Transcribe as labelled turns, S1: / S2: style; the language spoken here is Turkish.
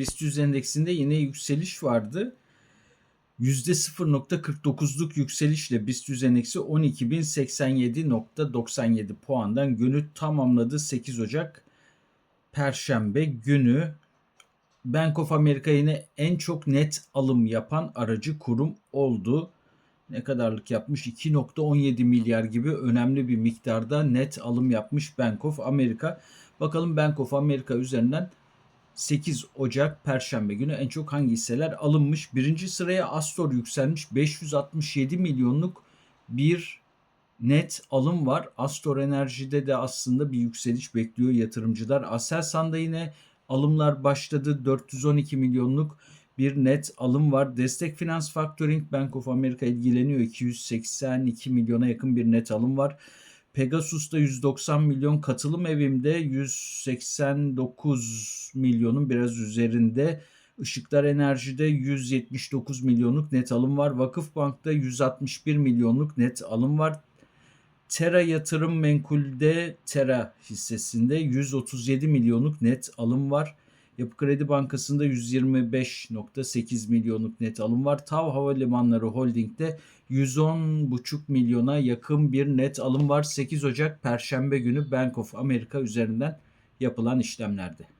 S1: BIST 100 endeksinde yine yükseliş vardı. %0.49'luk yükselişle BIST 100 endeksi 12.087.97 puandan günü tamamladı 8 Ocak Perşembe günü. Bank of America yine en çok net alım yapan aracı kurum oldu. Ne kadarlık yapmış? 2.17 milyar gibi önemli bir miktarda net alım yapmış Bank of America. Bakalım Bank of America üzerinden 8 Ocak Perşembe günü en çok hangi hisseler alınmış? Birinci sıraya Astor yükselmiş. 567 milyonluk bir net alım var. Astor Enerji'de de aslında bir yükseliş bekliyor yatırımcılar. Aselsan'da yine alımlar başladı. 412 milyonluk bir net alım var. Destek Finans Factoring Bank of America ilgileniyor. 282 milyona yakın bir net alım var. Pegasus'ta 190 milyon katılım evimde 189 milyonun biraz üzerinde. Işıklar Enerji'de 179 milyonluk net alım var. Vakıfbank'ta 161 milyonluk net alım var. Tera Yatırım Menkul'de Tera hissesinde 137 milyonluk net alım var. Yapı Kredi Bankası'nda 125.8 milyonluk net alım var. Tav Havalimanları Holding'de 110,5 milyona yakın bir net alım var. 8 Ocak Perşembe günü Bank of America üzerinden yapılan işlemlerde.